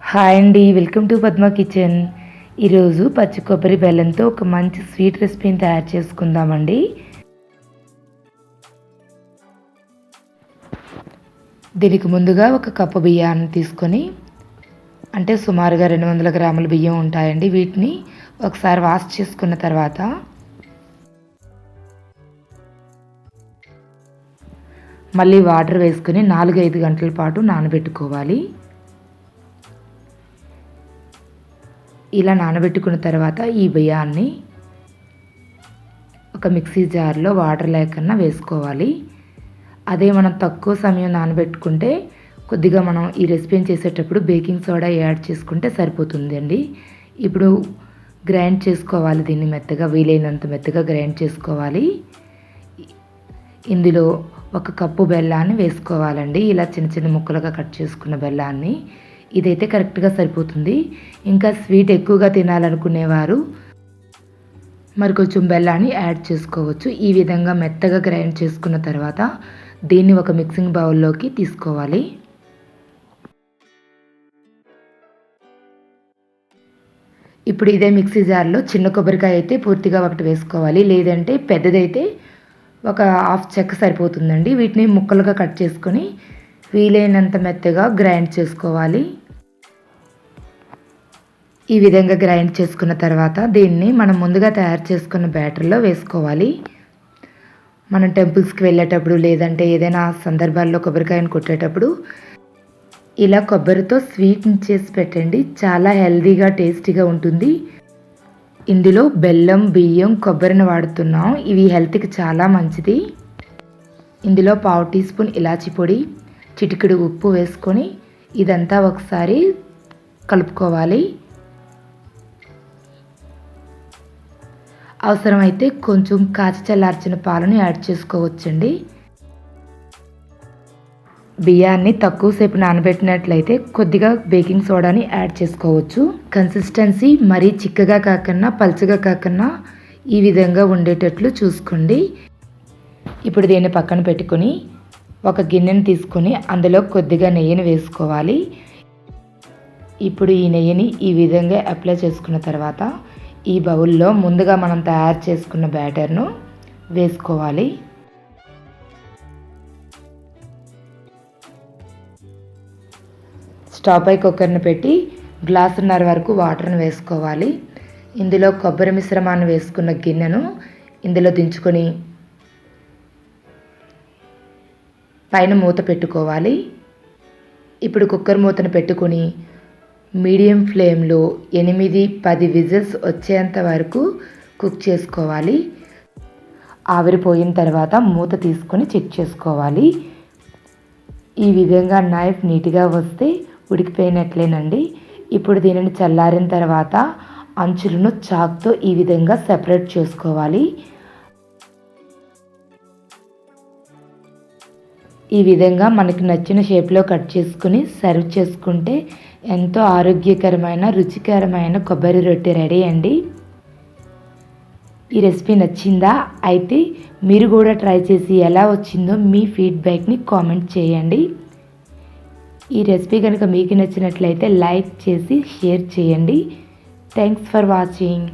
Hi అండి welcome to Padma kitchen. ఈరోజు పచ్చి కొబ్బరి బెల్లంతో ఒక మంచి స్వీట్ రెసిపీని తయారు చేసుకుందామండి. దీనికి ముందుగా ఒక కప్పు బియ్యాన్ని తీసుకొని అంటే సుమారుగా రెండు వందల గ్రాముల బియ్యం ఉంటాయండి వీటిని ఒకసారి వాష్ చేసుకున్న తర్వాత మళ్ళీ వాటర్ వేసుకుని నాలుగు ఐదు గంటల పాటు నానబెట్టుకోవాలి. ఇలా నానబెట్టుకున్న తర్వాత ఈ బియ్యాన్ని ఒక మిక్సీ జార్లో వాటర్ లేకుండా వేసుకోవాలి. అదే మనం తక్కువ సమయం నానబెట్టుకుంటే కొద్దిగా మనం ఈ రెసిపీని చేసేటప్పుడు బేకింగ్ సోడా యాడ్ చేసుకుంటే సరిపోతుంది అండి. ఇప్పుడు గ్రైండ్ చేసుకోవాలి దీన్ని మెత్తగా వీలైనంత మెత్తగా గ్రైండ్ చేసుకోవాలి. ఇందులో ఒక కప్పు బెల్లాన్ని వేసుకోవాలండి. ఇలా చిన్న చిన్న ముక్కలుగా కట్ చేసుకున్న బెల్లాన్ని ఇదైతే కరెక్ట్గా సరిపోతుంది. ఇంకా స్వీట్ ఎక్కువగా తినాలనుకునేవారు మరి కొంచెం బెల్లాన్ని యాడ్ చేసుకోవచ్చు. ఈ విధంగా మెత్తగా గ్రైండ్ చేసుకున్న తర్వాత దీన్ని ఒక మిక్సింగ్ బౌల్లోకి తీసుకోవాలి. ఇప్పుడు ఇదే మిక్సీ జార్లో చిన్న కొబ్బరికాయ అయితే పూర్తిగా ఒకటి వేసుకోవాలి. లేదంటే పెద్దదైతే ఒక హాఫ్ చెక్క సరిపోతుందండి. వీటిని ముక్కలుగా కట్ చేసుకొని వీలైనంత మెత్తగా గ్రైండ్ చేసుకోవాలి. ఈ విధంగా గ్రైండ్ చేసుకున్న తర్వాత దీన్ని మనం ముందుగా తయారు చేసుకున్న బ్యాటర్లో వేసుకోవాలి. మనం టెంపుల్స్కి వెళ్ళేటప్పుడు లేదంటే ఏదైనా సందర్భాల్లో కొబ్బరికాయను కొట్టేటప్పుడు ఇలా కొబ్బరితో స్వీట్ని చేసి పెట్టండి. చాలా హెల్తీగా టేస్టీగా ఉంటుంది. ఇందులో బెల్లం బియ్యం కొబ్బరిని వాడుతున్నాం. ఇవి హెల్త్కి చాలా మంచిది. ఇందులో పావు టీ స్పూన్ ఇలాచి పొడి చిటికెడు ఉప్పు వేసుకొని ఇదంతా ఒకసారి కలుపుకోవాలి. అవసరమైతే కొంచెం కాచి చల్లార్చిన పాలను యాడ్ చేసుకోవచ్చండి. బియ్యాన్ని తక్కువసేపు నానబెట్టినట్లయితే కొద్దిగా బేకింగ్ సోడాని యాడ్ చేసుకోవచ్చు. కన్సిస్టెన్సీ మరీ చిక్కగా కాకుండా పల్చగా కాకుండా ఈ విధంగా ఉండేటట్లు చూసుకోండి. ఇప్పుడు దీన్ని పక్కన పెట్టుకొని ఒక గిన్నెని తీసుకొని అందులో కొద్దిగా నెయ్యిని వేసుకోవాలి. ఇప్పుడు ఈ నెయ్యిని ఈ విధంగా అప్లై చేసుకున్న తర్వాత ఈ బౌల్లో ముందుగా మనం తయారు చేసుకున్న బ్యాటర్ను వేసుకోవాలి. స్టవ్ పై కుక్కర్ని పెట్టి గ్లాసున్నర వరకు వాటర్ని వేసుకోవాలి. ఇందులో కొబ్బరి మిశ్రమాన్ని వేసుకున్న గిన్నెను ఇందులో దించుకొని పైన మూత పెట్టుకోవాలి. ఇప్పుడు కుక్కర్ మూతను పెట్టుకొని మీడియం ఫ్లేమ్లో ఎనిమిది పది విజిల్స్ వచ్చేంత వరకు కుక్ చేసుకోవాలి. ఆవిరిపోయిన తర్వాత మూత తీసుకొని చెక్ చేసుకోవాలి. ఈ విధంగా నైఫ్ నీట్గా వస్తే ఉడికిపోయినట్లేనండి. ఇప్పుడు దీనిని చల్లారిన తర్వాత అంచులను చాక్తో ఈ విధంగా సెపరేట్ చేసుకోవాలి. ఈ విధంగా మనకు నచ్చిన షేప్లో కట్ చేసుకుని సర్వ్ చేసుకుంటే ఎంతో ఆరోగ్యకరమైన రుచికరమైన కొబ్బరి రొట్టె రెడీ అండి. ఈ రెసిపీ నచ్చిందా? అయితే మీరు కూడా ట్రై చేసి ఎలా వచ్చిందో మీ ఫీడ్బ్యాక్ని కామెంట్ చేయండి. ఈ రెసిపీ కనుక మీకు నచ్చినట్లయితే లైక్ చేసి షేర్ చేయండి. Thanks for watching